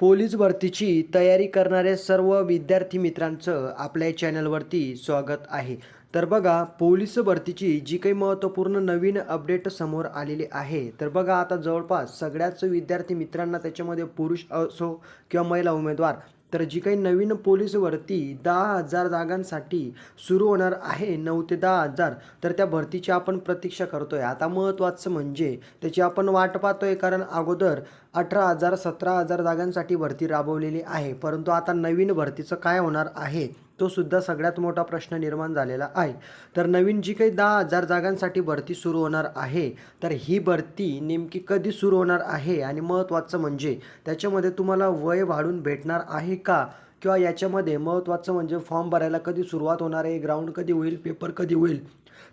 Police भरतीची तयारी करणाऱ्या सर्व विद्यार्थी मित्रांचं आपल्या चॅनलवरती स्वागत आहे. तर बघा पोलीस भरतीची जी काही महत्त्वपूर्ण नवीन अपडेट समोर आलेली आहे तर बघा आता जवळपास सगळ्याच विद्यार्थी मित्रांना त्याच्यामध्ये पुरुष असो किंवा महिला उमेदवार तर जी काही नवीन पोलीस भरती दहा हजार जागांसाठी सुरू होणार आहे नऊ ते दहा हजार तर त्या भरतीची आपण प्रतीक्षा करतोय. आता महत्त्वाचं म्हणजे त्याची आपण वाट पाहतोय कारण अगोदर अठरा हजार सतरा हजार जागांसाठी भरती राबवलेली आहे. परंतु आता नवीन भरतीचं काय होणार आहे? तो सुद्धा सगळ्यात मोठा प्रश्न निर्माण झालेला आहे. तर नवीन जी काही दहा हजार जागांसाठी भरती सुरू होणार आहे तर ही भरती नेमकी कधी सुरू होणार आहे आणि महत्त्वाचं म्हणजे त्याच्यामध्ये तुम्हाला वय वाढून भेटणार आहे का? किंवा याच्यामध्ये महत्त्वाचं म्हणजे फॉर्म भरायला कधी सुरुवात होणार आहे ग्राउंड कधी होईल पेपर कधी होईल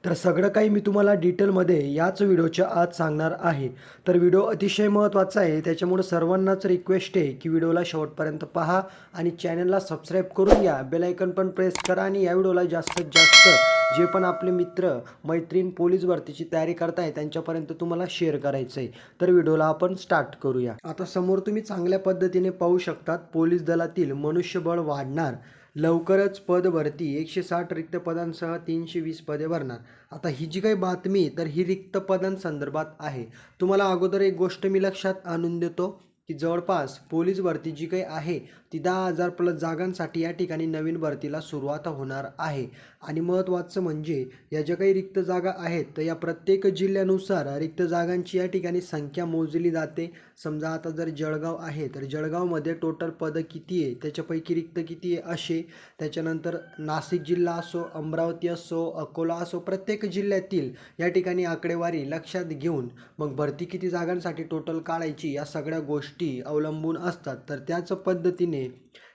तर सगळं काही मी तुम्हाला डिटेलमध्ये याच व्हिडिओच्या आत सांगणार आहे. तर व्हिडिओ अतिशय महत्त्वाचा आहे. त्याच्यामुळं सर्वांनाच रिक्वेस्ट आहे की व्हिडिओला शेवटपर्यंत पहा आणि चॅनलला सबस्क्राईब करून घ्या. बेलायकन पण प्रेस करा आणि या व्हिडिओला जास्तीत जास्त जे पण आपले मित्र मैत्रीण पोलीस भरतीची तयारी करताय त्यांच्यापर्यंत तुम्हाला शेअर करायचं आहे. तर व्हिडिओला आपण स्टार्ट करूया. आता समोर तुम्ही चांगल्या पद्धतीने पाहू शकतात पोलीस दलातील मनुष्यबळ वाढणार. लवकरच पदभरती एकशे साठ रिक्त पदांसह तीनशे वीस पदे भरणार. आता ही जी काही बातमी तर ही रिक्त पदांसंदर्भात आहे. तुम्हाला अगोदर एक गोष्ट मी लक्षात आणून देतो की जवळपास पोलीस भरती जी काही आहे ती दहा हजार प्लस जागांसाठी या ठिकाणी नवीन भरतीला सुरुवात होणार आहे. आणि महत्त्वाचं म्हणजे या ज्या काही रिक्त जागा आहेत तर या प्रत्येक जिल्ह्यानुसार रिक्त जागांची या ठिकाणी संख्या मोजली जाते. समजा आता जर जळगाव आहे तर जळगावमध्ये टोटल पदं किती आहे? त्याच्यापैकी रिक्त किती आहे? असे. त्याच्यानंतर नाशिक जिल्हा असो अमरावती असो अकोला असो प्रत्येक जिल्ह्यातील या ठिकाणी आकडेवारी लक्षात घेऊन मग भरती किती जागांसाठी टोटल काढायची या सगळ्या गोष्टी अवलंबून असतात. तर त्याच पद्धतीने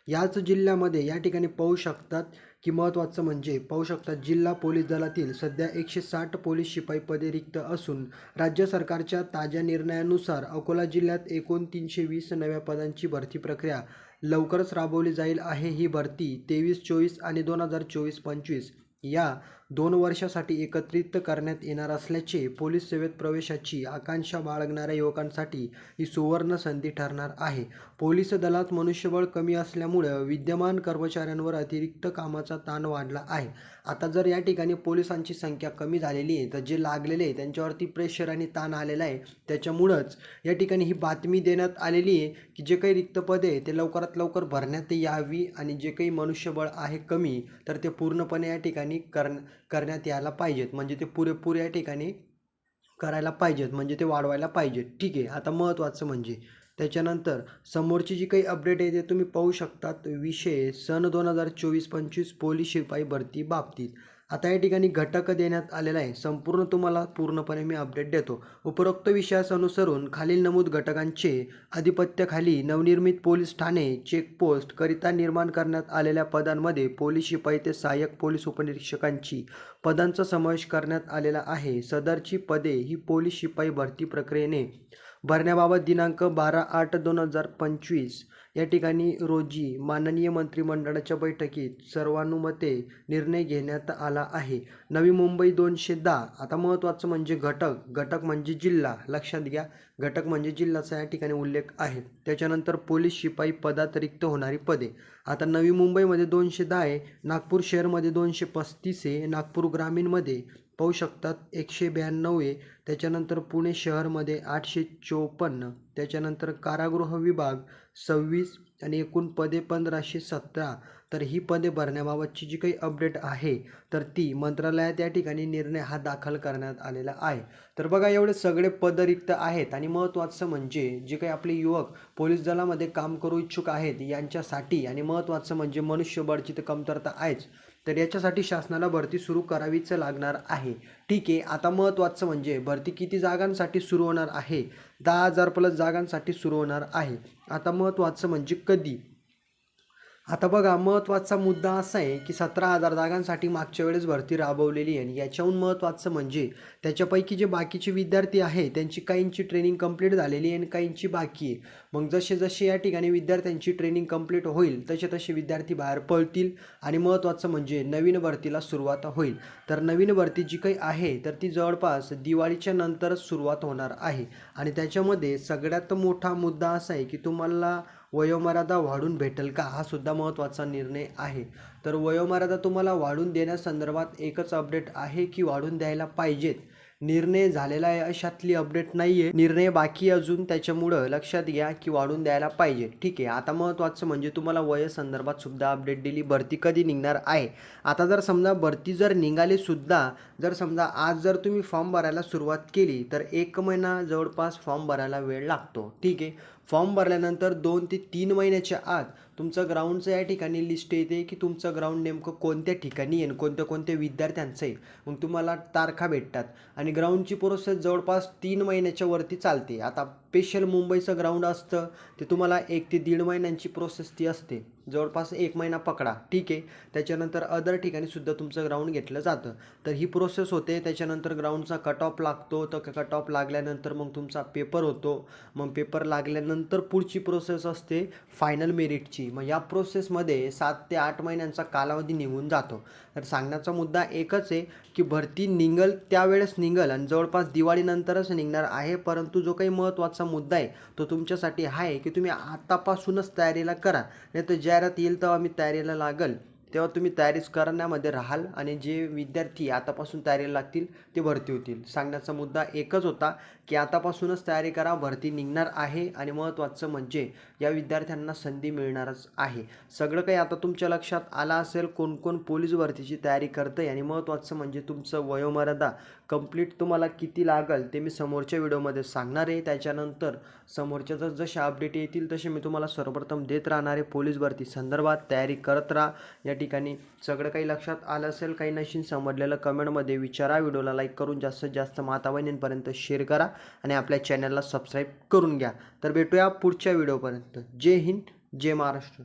याच जिल्ह्यामध्ये या ठिकाणी पाहू शकतात की महत्त्वाचं म्हणजे पाहू शकता जिल्हा पोलीस दलातील सध्या एकशे साठ पोलीस शिपाई पदे रिक्त असून राज्य सरकारच्या ताज्या निर्णयानुसार अकोला जिल्ह्यात एकूण तीनशे वीस नव्या पदांची भरती प्रक्रिया लवकरच राबवली जाईल आहे ही भरती तेवीस चोवीस आणि दोन हजार चोवीस पंचवीस या दोन वर्षासाठी एकत्रित करण्यात येणार असल्याचे पोलीस सेवेत प्रवेशाची आकांक्षा बाळगणाऱ्या युवकांसाठी ही सुवर्ण संधी ठरणार आहे. पोलीस दलात मनुष्यबळ कमी असल्यामुळं विद्यमान कर्मचाऱ्यांवर अतिरिक्त कामाचा ताण वाढला आहे. आता जर या ठिकाणी पोलिसांची संख्या कमी झालेली आहे तर जे लागलेले आहे त्यांच्यावरती प्रेशर आणि ताण आलेला आहे. त्याच्यामुळंच या ठिकाणी ही बातमी देण्यात आलेली आहे की जे काही रिक्त पदे आहे ते लवकरात लवकर भरण्यात यावी आणि जे काही मनुष्यबळ आहे कमी तर ते पूर्णपणे या ठिकाणी करण करण्यात यायला पाहिजेत. म्हणजे ते पुरेपूर या ठिकाणी करायला पाहिजेत. म्हणजे ते वाढवायला पाहिजेत. ठीक आहे. आता महत्त्वाचं म्हणजे त्याच्यानंतर समोरची जी काही अपडेट आहे ते तुम्ही पाहू शकतात. विषय सन दोन हजार चोवीस पंचवीस पोलीस शिपाई भरती बाबतीत. आता या ठिकाणी घटक देण्यात आलेला आहे. संपूर्ण तुम्हाला पूर्णपणे मी अपडेट देतो. उपरोक्त विषयास अनुसरून खालील नमूद घटकांचे आधिपत्याखाली नवनिर्मित पोलीस ठाणे चेकपोस्ट करिता निर्माण करण्यात आलेल्या पदांमध्ये पोलीस शिपाई ते सहाय्यक पोलीस उपनिरीक्षकांची पदांचा समावेश करण्यात आलेला आहे. सदरची पदे ही पोलीस शिपाई भरती प्रक्रियेने भरण्याबाबत दिनांक बारा आठ दोन हजार पंचवीस या ठिकाणी रोजी माननीय मंत्रिमंडळाच्या बैठकीत सर्वानुमते निर्णय घेण्यात आला आहे. नवी मुंबई दोनशे दहा आता महत्त्वाचं म्हणजे घटक घटक म्हणजे जिल्हा लक्षात घ्या घटक म्हणजे जिल्ह्याचा या ठिकाणी उल्लेख आहे. त्याच्यानंतर पोलीस शिपाई पदात रिक्त होणारी पदे. आता नवी मुंबईमध्ये दोनशे दहा आहे नागपूर शहरमध्ये दोनशे पस्तीस आहे नागपूर ग्रामीणमध्ये पाहू शकतात एकशे ब्याण्णव आहे त्याच्यानंतर पुणे शहरमध्ये आठशे चोपन्न त्याच्यानंतर कारागृह विभाग सव्वीस आणि एकूण पदे पंधराशे सतरा. तर ही पदे भरण्याबाबतची जी काही अपडेट आहे तर ती मंत्रालयात या ठिकाणी निर्णय हा दाखल करण्यात आलेला आहे. तर बघा एवढे सगळे पद रिक्त आहेत आणि महत्त्वाचं म्हणजे जे काही आपले युवक पोलीस दलामध्ये काम करू इच्छुक आहेत यांच्यासाठी आणि महत्त्वाचं म्हणजे मनुष्यबळची तर कमतरता आहेच. तर याच्यासाठी शासनाला भरती सुरू करावीच लागणार आहे. ठीक आहे आता महत्त्वाचं म्हणजे भरती किती जागांसाठी सुरू होणार आहे? दहा हजार प्लस जागांसाठी सुरू होणार आहे. आता महत्त्वाचं म्हणजे कधी? आता बघा महत्त्वाचा मुद्दा असा आहे की सतरा हजार जागांसाठी मागच्या वेळेस भरती राबवलेली आहे आणि याच्याहून महत्त्वाचं म्हणजे त्याच्यापैकी जे बाकीचे विद्यार्थी आहे त्यांची काहींची ट्रेनिंग कंप्लीट झालेली आहे आणि काहींची बाकी आहे. मग जसे जसे या ठिकाणी विद्यार्थ्यांची ट्रेनिंग कंप्लीट होईल तसे तसे विद्यार्थी बाहेर पळतील आणि महत्त्वाचं म्हणजे नवीन भरतीला सुरुवात होईल. तर नवीन भरती जी काही आहे तर ती जवळपास दिवाळीच्या नंतरच सुरुवात होणार आहे. आणि त्याच्यामध्ये सगळ्यात मोठा मुद्दा असा आहे की तुम्हाला वयोमर्यादा वाढून भेटेल का? हा सुद्धा महत्त्वाचा निर्णय आहे. तर वयोमर्यादा तुम्हाला वाढून देण्यासंदर्भात एकच अपडेट आहे की वाढून द्यायला पाहिजेत. निर्णय झालेला आहे अशातली अपडेट नाही आहे निर्णय बाकी अजून त्याच्यामुळं लक्षात घ्या की वाढून द्यायला पाहिजे. ठीक आहे आता महत्त्वाचं म्हणजे तुम्हाला वयसंदर्भात सुद्धा अपडेट दिली. भरती कधी निघणार आहे? आता जर समजा भरती जर निघाली सुद्धा जर समजा आज जर तुम्ही फॉर्म भरायला सुरुवात केली तर एक महिना जवळपास फॉर्म भरायला वेळ लागतो. ठीक आहे? फॉर्म भरल्यानंतर दोन ते तीन महिन्याच्या आत तुमचं ग्राउंडचं या ठिकाणी लिस्ट येते की तुमचं ग्राउंड नेमकं कोणत्या ठिकाणी आहे कोणत्या कोणत्या विद्यार्थ्यांचं आहे मग तुम्हाला तारखा भेटतात. आणि ग्राउंडची प्रोसेस जवळपास तीन महिन्याच्या वरती चालते. आता स्पेशल मुंबईचं ग्राउंड असतं ते तुम्हाला एक ते दीड महिन्यांची प्रोसेस ती असते. जवळपास एक महिना पकडा. ठीक आहे? त्याच्यानंतर अदर ठिकाणीसुद्धा तुमचं ग्राउंड घेतलं जातं. तर ही प्रोसेस होते. त्याच्यानंतर ग्राउंडचा कट ऑफ लागतो. तर कट ऑफ लागल्यानंतर मग तुमचा पेपर होतो. मग पेपर लागल्यानंतर पुढची प्रोसेस असते फायनल मेरिटची मग या प्रोसेसमध्ये सात ते आठ महिन्यांचा कालावधी निघून जातो. तर सांगण्याचा मुद्दा एकच आहे की भरती निघल त्यावेळेस निघल आणि जवळपास दिवाळीनंतरच निघणार आहे. परंतु जो काही महत्त्वाचा मुद्दा आहे तो तुमच्यासाठी आहे की तुम्ही आतापासूनच तयारीला करा. नाही तर जाहिरात येईल तेव्हा मी तयारीला लागल. तेव्हा तुम्ही तयारीच करण्यामध्ये राहाल आणि जे विद्यार्थी आतापासून तयारीला लागतील ते भरती होतील. सांगण्याचा मुद्दा एकच होता की आतापासूनच तयारी करा भरती निघणार आहे आणि महत्त्वाचं म्हणजे या विद्यार्थ्यांना संधी मिळणारच आहे. सगळं काही आता तुमच्या लक्षात आलं असेल कोण कोण पोलीस भरतीची तयारी करतं आहे आणि महत्त्वाचं म्हणजे तुमचं वयोमर्यादा कंप्लीट तुम्हाला किती लागल ते मी समोरच्या व्हिडिओमध्ये सांगणार आहे. त्याच्यानंतर समोरच्या जर जशा अपडेट येतील तसे मी तुम्हाला सर्वप्रथम देत राहणार आहे. पोलीस भरती संदर्भात तयारी करत राहा. या ठिकाणी सगळं काही लक्षात आलं असेल काही नशीन समजलेलं कमेंटमध्ये विचारा. व्हिडिओला लाईक करून जास्तीत जास्त माताबहिणींपर्यंत शेअर करा आणि आपल्या चॅनलला सबस्क्राईब करून घ्या. तर भेटूया पुढच्या व्हिडिओपर्यंत. जय हिंद जय महाराष्ट्र.